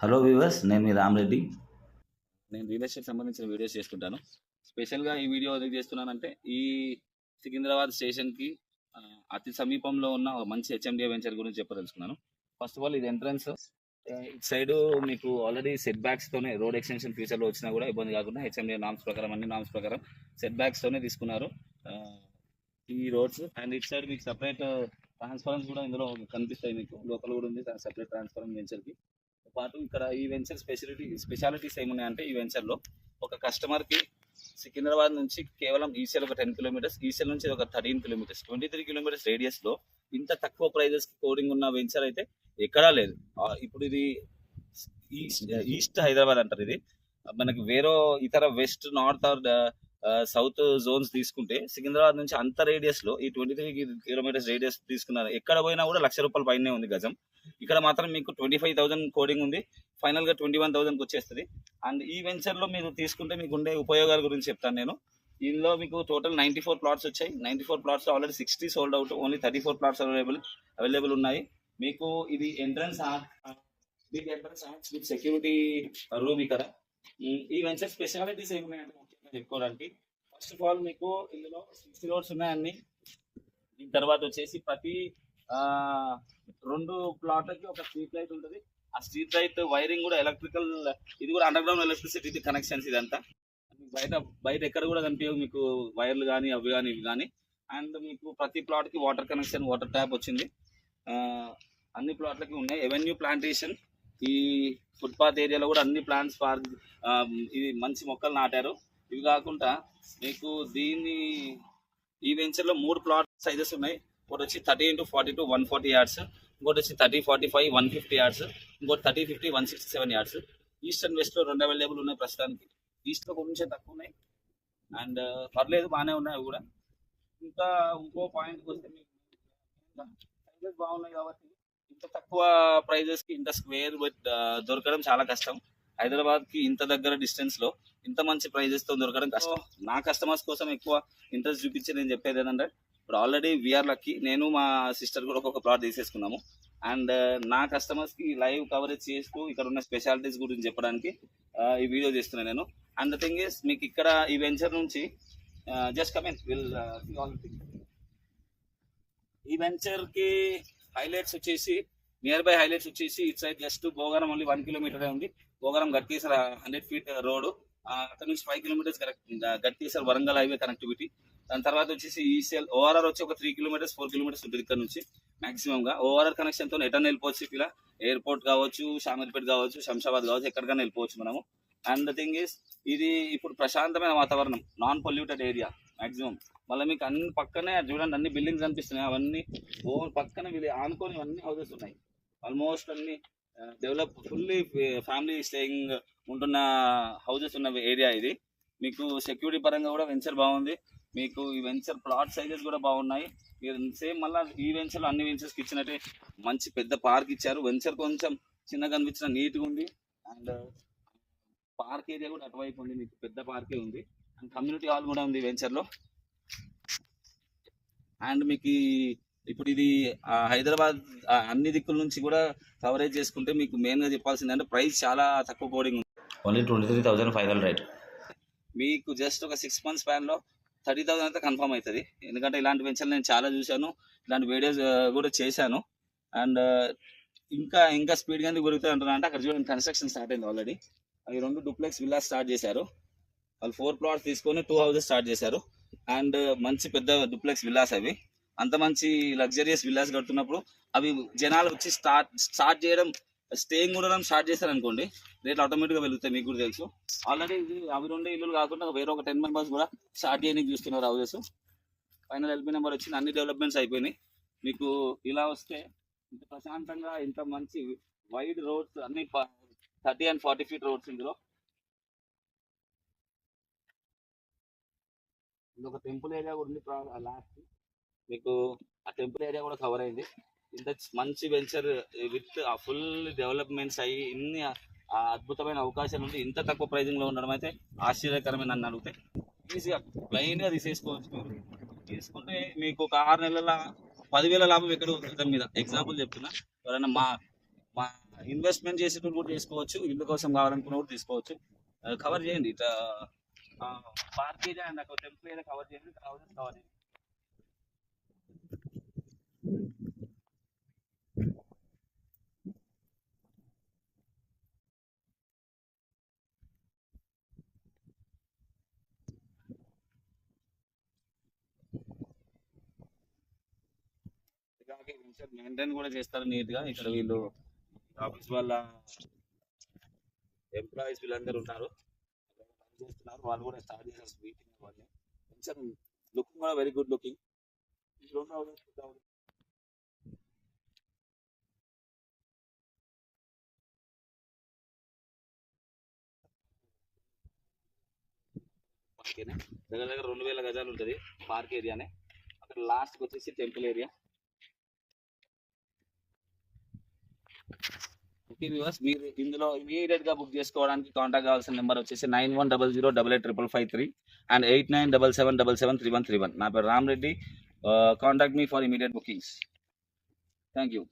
Hello viewers నేను మీ రామరెడ్డి నేను real estate సంబంధించిన వీడియోస్ చేసుకుంటాను స్పెషల్గా ఈ వీడియో ఎందుకు చేస్తున్నానంటే ఈ సికింద్రాబాద్ స్టేషన్కి అతి సమీపంలో ఉన్న ఒక మంచి H M D A venture గురించి చెప్పదలుచుకున్నాను. ఫస్ట్ ఆఫ్ ఆల్ ఇది ఎంట్రన్స్ ఇటు సైడ్ మీకు ఆల్రెడీ సెట్ బ్యాక్స్ తోనే రోడ్ ఎక్స్టెన్షన్ ఫ్యూచర్లో వచ్చినా కూడా ఇబ్బంది కాకుండా హెచ్ఎండిఏ నామ్స్ ప్రకారం అన్ని నామ్స్ ప్రకారం సెట్ బ్యాక్స్ తోనే తీసుకున్నారు. ఈ రోడ్స్ అండ్ ఇటు సైడ్ మీకు సపరేట్ ట్రాన్స్ఫరెన్స్ కూడా ఇందులో కనిపిస్తాయి మీకు. లోకల్ కూడా ఉంది సపరేట్ ట్రాన్స్ఫరెన్స్ వెంచర్కి పాటు ఇక్కడ ఈ వెంచర్ స్పెషాలిటీ స్పెషాలిటీస్ ఏమున్నాయంటే ఈ వెంచర్లో ఒక కస్టమర్కి సికింద్రాబాద్ నుంచి కేవలం ఈసెల్ ఒక టెన్ కిలోమీటర్స్ ఈసెల్ నుంచి ఒక thirteen kilometres twenty three kilometres రేడియస్లో ఇంత తక్కువ ప్రైజెస్కి కోడింగ్ ఉన్న వెంచర్ అయితే ఎక్కడా లేదు. ఇప్పుడు ఇది ఈస్ట్ ఈస్ట్ హైదరాబాద్ అంటారు ఇది. మనకి వేరే ఇతర west north or south zones తీసుకుంటే సికింద్రాబాద్ నుంచి అంత రేడియస్లో ఈ ట్వంటీ త్రీ కిలోమీటర్స్ రేడియస్ తీసుకున్నారు. ఎక్కడ పోయినా కూడా లక్ష రూపాయల పైనే ఉంది గజం. ఇక్కడ మాత్రం మీకు ట్వంటీ ఫైవ్ థౌసండ్ కోడింగ్ ఉంది ఫైనల్గా ట్వంటీ వన్ థౌసండ్కి వచ్చేస్తుంది. అండ్ ఈ వెంచర్లో మీరు తీసుకుంటే మీకు ఉండే ఉపయోగాల గురించి చెప్తాను నేను. ఇందులో మీకు టోటల్ నైంటీ ఫోర్ ప్లాట్స్ వచ్చాయి. Ninety four plots already sixty sold out only thirty four plots available available ఉన్నాయి. మీకు ఇది entrance big entrance with security room ఇక్కడ. ఈ వెంచర్ స్పెషాలిటీస్ ఏమున్నాయంటే ముఖ్యంగా చెప్పుకోవడానికి ఫస్ట్ ఆఫ్ ఆల్ మీకు ఇందులో సిక్స్టీ రోడ్స్ ఉన్నాయండి దీని తర్వాత వచ్చేసి ప్రతి రెండు ప్లాట్లకి ఒక స్ట్రీట్ లైట్ ఉంటుంది. ఆ స్ట్రీట్ లైట్ వైరింగ్ కూడా ఎలక్ట్రికల్ ఇది కూడా అండర్ గ్రౌండ్ ఎలక్ట్రిసిటీ కనెక్షన్స్ ఇదంతా. బయట బయట ఎక్కడ కూడా కనిపించవు మీకు వైర్లు కానీ అవి కానీ ఇవి కానీ అండ్ మీకు ప్రతి ప్లాట్కి వాటర్ కనెక్షన్ వాటర్ ట్యాప్ వచ్చింది. అన్ని ప్లాట్లకి ఉన్నాయి. ఎవెన్యూ ప్లాంటేషన్ ఈ ఫుట్పాత్ ఏరియాలో కూడా అన్ని ప్లాంట్స్ ఫార్ ఇది మంచి మొక్కలు నాటారు. ఇవి కాకుండా మీకు దీన్ని ఈ వెంచర్లో మూడు ప్లాట్ సైజెస్ ఉన్నాయి. ఒకటి వచ్చి thirty into forty two one forty yards ఇంకోటి వచ్చి thirty forty five one fifty yards ఇంకోటి thirty fifty one sixty seven yards east and వెస్ట్లో రెండు అవైలబుల్ ఉన్నాయి ప్రస్తుతానికి. ఈస్ట్లో కొంచెం తక్కువ ఉన్నాయి. అండ్ పర్లేదు బాగానే ఉన్నాయి కూడా. ఇంకా ఇంకో పాయింట్ వస్తే సైజెస్ బాగున్నాయి కాబట్టి ఇంత తక్కువ ప్రైజెస్కి ఇంత స్క్వేర్ దొరకడం చాలా కష్టం. హైదరాబాద్కి ఇంత దగ్గర డిస్టెన్స్లో ఇంత మంచి ప్రైజెస్తో దొరకడం కష్టం. నా కస్టమర్స్ కోసం ఎక్కువ ఇంట్రెస్ట్ చూపించి నేను చెప్పేది ఏంటంటే ఇప్పుడు ఆల్రెడీ వీఆర్ లక్కీ నేను మా సిస్టర్ కూడా ఒక్కొక్క ప్లాట్ తీసేసుకున్నాము. అండ్ uh, నా కస్టమర్స్కి లైవ్ కవరేజ్ చేస్తూ ఇక్కడ ఉన్న స్పెషాలిటీస్ గురించి చెప్పడానికి uh, ఈ వీడియో చేస్తున్నాను నేను. అండ్ ద థింగ్ ఇస్ మీకు ఇక్కడ ఈ వెంచర్ నుంచి జస్ట్ కమిన్ విల్ ఆల్ ఈ వెంచర్కి హైలైట్స్ వచ్చేసి నియర్ బై హైలైట్స్ వచ్చేసి it side just Bhogaram only one kilometre ఉంది. Bhogaram Ghatkesar hundred feet road అక్కడ నుంచి five kilometres correct uh, Ghatkesar Warangal highway connectivity దాని తర్వాత వచ్చేసి ఈసీఎల్ ఓఆర్ఆర్ వచ్చి ఒక త్రీ కిలోమీటర్స్ ఫోర్ కిలోమీటర్స్ ఉంటుంది ఇక్కడ నుంచి మాక్సిమంగా ఓఆర్ఆర్ కనెక్షన్తో ఎటర్న్ వెళ్ళిపోవచ్చు ఇలా. ఎయిర్పోర్ట్ కావచ్చు షామీర్పేట్ కావచ్చు శంషాబాద్ కావచ్చు ఎక్కడికైనా వెళ్ళిపోవచ్చు మనము. అండ్ ద థింగ్ ఈస్ ఇది ఇప్పుడు ప్రశాంతమైన వాతావరణం నాన్ పొల్యూటెడ్ ఏరియా మాక్సిమం మళ్ళీ మీకు అన్ని పక్కనే చూడండి అన్ని బిల్డింగ్స్ అనిపిస్తున్నాయి అవన్నీ ఓన్ పక్కన వీళ్ళు ఆనుకొని అన్ని హౌసెస్ ఉన్నాయి ఆల్మోస్ట్ అన్ని డెవలప్ ఫుల్లీ ఫ్యామిలీ స్టేయింగ్ ఉంటున్న హౌసెస్ ఉన్న ఏరియా ఇది. మీకు సెక్యూరిటీ పరంగా కూడా వెంచర్ బాగుంది. మీకు ఈ వెంచర్ ప్లాట్ సైజెస్ కూడా బాగున్నాయి. మీరు సేమ్ మళ్ళీ ఈ వెంచర్ అన్ని వెంచర్స్కి ఇచ్చినట్టే మంచి పెద్ద పార్క్ ఇచ్చారు. వెంచర్ కొంచెం చిన్నగా కనిపించిన నీట్గా ఉంది. అండ్ పార్క్ ఏరియా కూడా అటువైపు ఉంది. మీకు పెద్ద పార్కే ఉంది. అండ్ కమ్యూనిటీ హాల్ కూడా ఉంది వెంచర్లో. అండ్ మీకు ఇప్పుడు ఇది హైదరాబాద్ అన్ని దిక్కుల నుంచి కూడా కవరేజ్ చేసుకుంటే మీకు మెయిన్గా చెప్పాల్సింది అంటే ప్రైస్ చాలా తక్కువ కోడింగ్ ఉంది. Only twenty three thousand final rate మీకు జస్ట్ ఒక సిక్స్ మంత్స్ స్పాన్లో థర్టీ థౌసండ్ అయితే కన్ఫర్మ్ అవుతుంది. ఎందుకంటే ఇలాంటి వెంచర్లు నేను చాలా చూశాను. ఇలాంటి వీడియోస్ కూడా చేశాను. అండ్ ఇంకా ఇంకా స్పీడ్గా పెరుగుతుంది అంటున్నా అంటే అక్కడ చూడండి కన్స్ట్రక్షన్ స్టార్ట్ అయింది ఆల్రెడీ అవి రెండు డూప్లెక్స్ విల్లా స్టార్ట్ చేశారు. వాళ్ళు ఫోర్ ప్లాట్స్ తీసుకొని టూ హౌసెస్ స్టార్ట్ చేశారు. అండ్ మంచి పెద్ద డూప్లెక్స్ విల్లాస్ అవి. అంత మంచి లగ్జరియస్ విల్లాస్ కడుతున్నప్పుడు అవి జనాలు వచ్చి స్టార్ట్ స్టార్ట్ చేయడం స్టేయింగ్ ఉండడం స్టార్ట్ చేశారు అనుకోండి రేట్లు ఆటోమేటిక్గా వెళ్తాయి మీకు కూడా తెలుసు. ఆల్రెడీ ఇది అవి రెండు ఇల్లులు కాకుండా వేరే ఒక టెన్ మెంబర్స్ కూడా స్టార్ట్ చేయడానికి చూస్తున్నారు హౌసెస్. ఫైనల్ ఎల్పీ నెంబర్ వచ్చింది అన్ని డెవలప్మెంట్స్ అయిపోయినాయి. మీకు ఇలా వస్తే ఇంత ప్రశాంతంగా ఇంత మంచి వైడ్ రోడ్స్ అన్ని thirty and forty feet roads ఇందులో. ఇది ఒక టెంపుల్ ఏరియా కూడా ఉంది లాస్ట్ మీకు ఆ టెంపుల్ ఏరియా కూడా కవర్ అయింది. ఇంత మంచి వెంచర్ విత్ ఆ ఫుల్ డెవలప్మెంట్స్ అయ్యి ఇన్ని అద్భుతమైన అవకాశాలు ఉంటే ఇంత తక్కువ ప్రైజింగ్లో ఉండడం అయితే ఆశ్చర్యకరమైన నన్ను అడిగితే ఈజీగా ప్లెయిన్గా తీసేసుకోవచ్చు మీరు. తీసుకుంటే మీకు ఒక ఆరు నెలల పదివేల లాభం ఎక్కడ దాని మీద. ఎగ్జాంపుల్ చెప్తున్నా. ఎవరైనా మా మా ఇన్వెస్ట్మెంట్ చేసేటప్పుడు కూడా తీసుకోవచ్చు. ఇల్లు కోసం కావాలనుకున్న కూడా తీసుకోవచ్చు. కవర్ చేయండి. ఇట్లా పార్క్ ఏరియా అండ్ అక్కడ టెంపుల్ ఏరియా కవర్ చేయండి. హౌసెస్ కవర్ చేయండి మెయింటైన్ కూడా చేస్తారు నీట్గా ఇక్కడ వీళ్ళు ఆఫీస్ వాళ్ళ ఎంప్లాయీస్ వీళ్ళందరూ ఉన్నారు. చేస్తున్నారు. వాళ్ళు కూడా స్టార్ట్ చేశారు మీటింగ్ వాళ్ళు. కొంచెం లుకింగ్ కూడా వెరీ గుడ్ లుకింగ్ దగ్గర దగ్గర రెండు వేల గజాలు ఉంటుంది. పార్క్ ఏరియానే అక్కడ లాస్ట్కి వచ్చేసి టెంపుల్ ఏరియా ఓకే వ్యూవర్స్ మీరు ఇందులో ఇమీడియట్గా బుక్ చేసుకోవడానికి కాంటాక్ట్ కావాల్సిన నెంబర్ వచ్చేసి nine one double zero double eight triple five three and eight nine double seven double seven three one three one నా పేరు Ram Reddy. Contact me for immediate bookings thank you